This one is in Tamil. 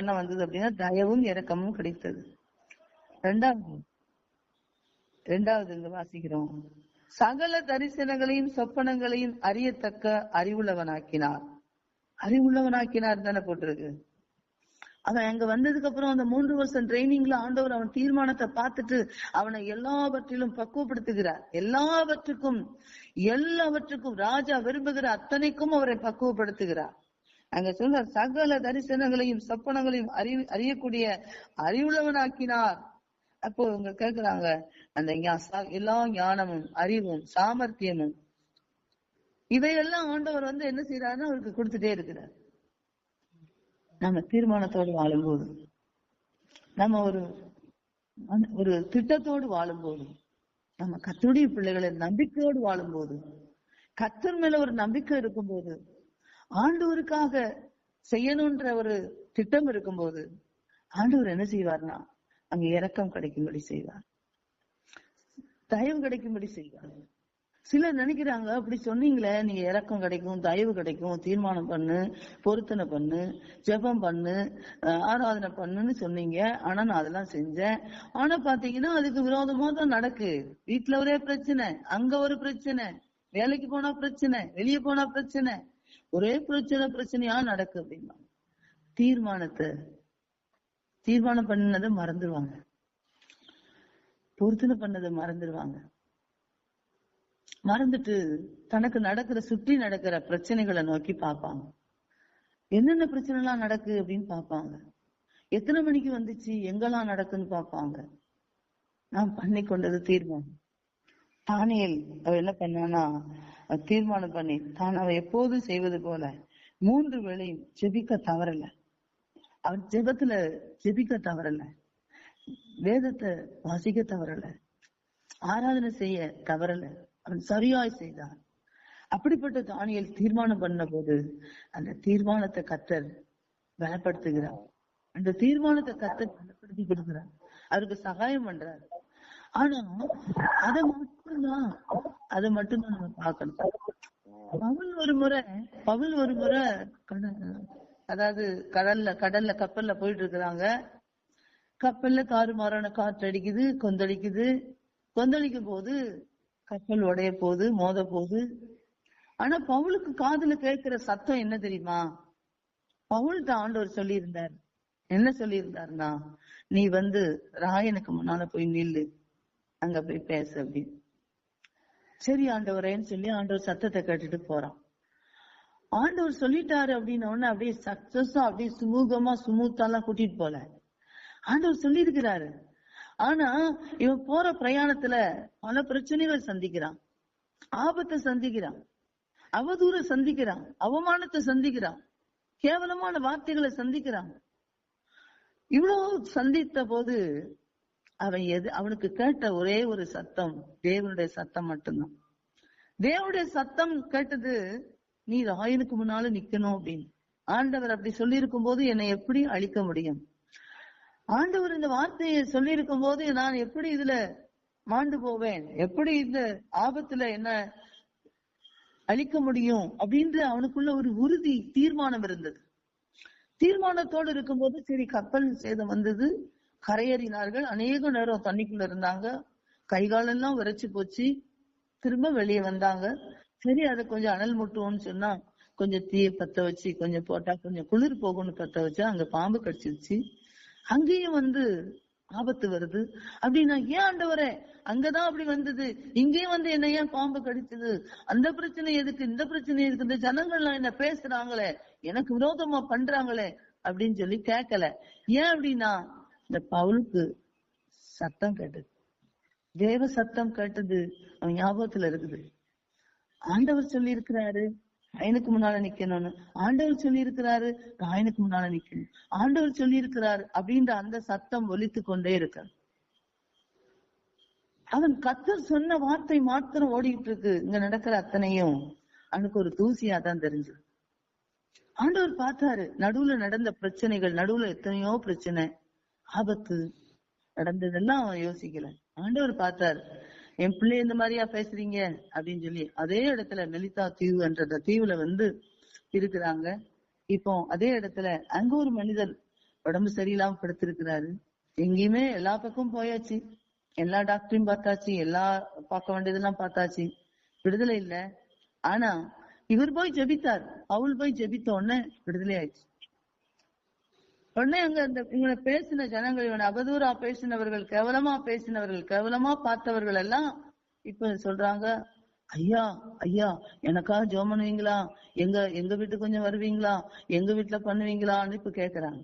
என்ன வந்தது அப்படின்னா தயவும் இரக்கமும் கிடைத்தது. ரெண்டாவது ரெண்டாவது இங்க வாசிக்கிறோம். சகல தரிசனங்களையும் சொப்பனங்களையும் அறியத்தக்க அறிவுள்ளவனாக்கினார். அறிவுள்ளவனாக்கினார் தானே போட்டிருக்கு. அவன் அங்க வந்ததுக்கு அப்புறம் அந்த மூன்று வருஷம் ட்ரைனிங்ல ஆண்டவர் அவன் தீர்மானத்தை பார்த்துட்டு அவனை எல்லாவற்றிலும் பக்குவப்படுத்துகிறார். எல்லாவற்றுக்கும் எல்லாவற்றுக்கும் ராஜா விரும்புகிற அத்தனைக்கும் அவரை பக்குவப்படுத்துகிறார். அங்க சொல்ற சகல தரிசனங்களையும் சொப்பனங்களையும் அறி அறியக்கூடிய அறிவுள்ளவனாக்கினார். அப்போ இவங்க கேக்குறாங்க அந்த எல்லா ஞானமும் அறிவும் சாமர்த்தியமும் இதையெல்லாம் ஆண்டவர் வந்து என்ன செய்யறாருன்னா அவருக்கு கொடுத்துட்டே இருக்கிறார். நம்ம தீர்மானத்தோடு வாழும்போது நம்ம ஒரு ஒரு திட்டத்தோடு வாழும்போது நம்ம கத்துடைய பிள்ளைகளை நம்பிக்கையோடு வாழும்போது கத்தர் மேல ஒரு நம்பிக்கை இருக்கும்போது ஆண்டவருக்காக செய்யணும்ன்ற ஒரு திட்டம் இருக்கும்போது ஆண்டவர் என்ன செய்வார்னா அங்க இறக்கம் கிடைக்கும்படி செய்வார். தயவு கிடைக்கும்படி செய்வார். சிலர் நினைக்கிறாங்க அப்படி சொன்னீங்களே நீங்க இறக்கம் கிடைக்கும் தயவு கிடைக்கும் தீர்மானம் பண்ணு பொருத்தனை பண்ணு ஜெபம் பண்ணு ஆராதனை பண்ணுன்னு சொன்னீங்க ஆனா நான் அதெல்லாம் செஞ்சேன். ஆனா பாத்தீங்கன்னா அதுக்கு விரோதமா தான் நடக்கு. வீட்டுல ஒரே பிரச்சனை அங்க ஒரு பிரச்சனை வேலைக்கு போனா பிரச்சனை வெளியே போனா பிரச்சனை ஒரே பிரச்சனை பிரச்சனையா நடக்கு அப்படின்னா தீர்மானத்தை தீர்மானம் பண்ணதை மறந்துடுவாங்க பொருத்தனை பண்ணதை மறந்துடுவாங்க மறந்துட்டு தனக்கு நடக்கிற சுற்றி நடக்கிற பிரச்சனைகளை நோக்கி பார்ப்பாங்க. என்னென்ன பிரச்சனை எல்லாம் நடக்கு அப்படின்னு பார்ப்பாங்க. எத்தனை மணிக்கு வந்துச்சு எங்கெல்லாம் நடக்குன்னு பார்ப்பாங்க. நான் பண்ணி கொண்டது தீர்மானம். தானியல் அவ என்ன பண்ணானா தீர்மானம் பண்ணி தான் அவ எப்போதும் செய்வது போல. மூன்று வேளையும் ஜெபிக்க தவறல அவன் ஜெபத்துல ஜெபிக்க தவறல வேதத்தை வாசிக்க தவறல ஆராதனை செய்ய தவறல அவன் சரியாய் செய்தான். அப்படிப்பட்ட தானியல் தீர்மானம் பண்ண போது அந்த தீர்மானத்தை கத்தர் பலப்படுத்துகிறார். அந்த தீர்மானத்தை கத்தர் பலப்படுத்தி கொடுக்கிறார். அவருக்கு சகாயம் பண்றார். ஆனா அதை மட்டும்தான் அதை மட்டும்தான் நம்ம பாக்கணும் பவுல் ஒரு முறை பவுல் ஒரு முறை அதாவது கடல்ல கடல்ல கப்பல்ல போயிட்டு இருக்கிறாங்க. கப்பல்ல தாறுமாறான காற்று அடிக்குது கொந்தளிக்குது. கொந்தளிக்கும் போது கப்பல் உடைய போகுது மோத போகுது. ஆனா பவுலுக்கு காதுல கேட்கிற சத்தம் என்ன தெரியுமா? பவுல் தான் ஆண்டவர் சொல்லி இருந்தார் என்ன சொல்லி இருந்தாருன்னா நீ வந்து ராயனுக்கு முன்னால போய் நில்லு. அங்க போய் பேசு அப்படின்னு சரி ஆண்டவரேன்னு சொல்லி ஆண்டவர் சத்தத்தை கேட்டுட்டு போறான். ஆண்டவர் சொல்லிட்டாரு அப்படின்ன உடனே அப்படியே சக்சஸா அப்படியே சுமூகமா சுமூத்தாலாம் கூட்டிட்டு போல. ஆண்டவர் சொல்லி இருக்கிறாரு ஆனா இவன் போற பிரயாணத்துல பல பிரச்சனைகள் சந்திக்கிறான். ஆபத்தை சந்திக்கிறான். அவதூற சந்திக்கிறான். அவமானத்தை சந்திக்கிறான். கேவலமான வார்த்தைகளை சந்திக்கிறான். இவ்வளவு சந்தித்த போது அவன் எது அவனுக்கு கேட்ட ஒரே ஒரு சத்தம் தேவனுடைய சத்தம் மட்டும்தான். தேவனுடைய சத்தம் கேட்டது நீ ராயனுக்கு முன்னால நிக்கணும் அப்படின்னு. ஆண்டவர் அப்படி சொல்லி இருக்கும் போது என்னை எப்படி அழிக்க முடியும்? ஆண்டவர் இந்த வார்த்தையை சொல்லி இருக்கும் போது நான் எப்படி இதுல மாண்டு போவேன்? எப்படி இந்த ஆபத்துல என்ன அழிக்க முடியும்? அப்படின்ற அவனுக்குள்ள ஒரு உறுதி தீர்மானம் இருந்தது. தீர்மானத்தோடு இருக்கும்போது சரி கப்பல் சேதம் வந்தது. கரையேறினார்கள். அநேக நேரம் தண்ணிக்குள்ள இருந்தாங்க. கை காலெல்லாம் விரைச்சு போச்சு. திரும்ப வெளியே வந்தாங்க. சரி அதை கொஞ்சம் அனல் முட்டுவோம்னு சொன்னா கொஞ்சம் தீய பத்த வச்சு கொஞ்சம் போட்டா கொஞ்சம் குளிர் போகும்னு பத்த வச்சா அங்க பாம்பு கடிச்சிருச்சு. அங்கேயும் வந்து ஆபத்து வருது. அப்படின்னா ஏன் ஆண்டவரே அங்கதான் அப்படி வந்தது? இங்கேயும் வந்து என்ன ஏன் பாம்பு கடிச்சது? அந்த பிரச்சனை எதுக்கு? இந்த பிரச்சனை எதுக்கு? இந்த ஜனங்கள்லாம் என்ன பேசுறாங்களே எனக்கு விரோதமா பண்றாங்களே அப்படின்னு சொல்லி கேட்கல. ஏன் அப்படின்னா இந்த பவுலுக்கு சத்தம் கேட்டது. தேவ சத்தம் கேட்டது அவன் ஞாபகத்துல இருக்குது. ஆண்டவர் சொல்லி இருக்கிறாரு ராயனுக்கு முன்னால நிக்கணும்னு. ஆண்டவர் சொல்லி இருக்கிறாரு காயனுக்கு முன்னால நிக்கணும். ஆண்டவர் சொல்லி இருக்கிறாரு அப்படின்ற அந்த சத்தம் ஒலித்து கொண்டே இருக்க. அவன் கத்தர் சொன்ன வார்த்தை மாத்திரம் ஓடிட்டு இருக்கு. இங்க நடக்கிற அத்தனையும் அவனுக்கு ஒரு தூசியா தான் தெரிஞ்சது. ஆண்டவர் பார்த்தாரு நடுவுல நடந்த பிரச்சனைகள் நடுவுல எத்தனையோ பிரச்சனை. ஆபத்து நடந்ததெல்லாம் அவன் யோசிக்கல. ஆண்டவர் பார்த்தார் என் பிள்ளை இந்த மாதிரியா பேசுறீங்க? அப்படின்னு சொல்லி. அதே இடத்துல லலிதா தீவு என்ற தீவுல வந்து இருக்கிறாங்க. இப்போ அதே இடத்துல அங்க ஒரு மனிதர் உடம்பு சரியில்லாம படுத்திருக்கிறாரு. எங்கேயுமே எல்லா பக்கமும் போயாச்சு. எல்லா டாக்டரையும் பார்த்தாச்சு. எல்லா பார்க்க வேண்டியதெல்லாம் பார்த்தாச்சு. விடுதலை இல்ல. ஆனா இவர் போய் ஜெபித்தார். அவள் போய் ஜெபித்த உடனே விடுதலை ஆயிடுச்சு. உடனே அங்க இந்த இவனை பேசின ஜனங்கள் இவனை அவதூறா பேசினவர்கள் கேவலமா பேசினவர்கள் கேவலமா பார்த்தவர்கள் எல்லாம் இப்ப சொல்றாங்க ஐயா ஐயா எனக்காக ஜோம் பண்ணுவீங்களா எங்க எங்க வீட்டுக்கு கொஞ்சம் வருவீங்களா? எங்க வீட்டுல பண்ணுவீங்களான்னு இப்ப கேக்குறாங்க.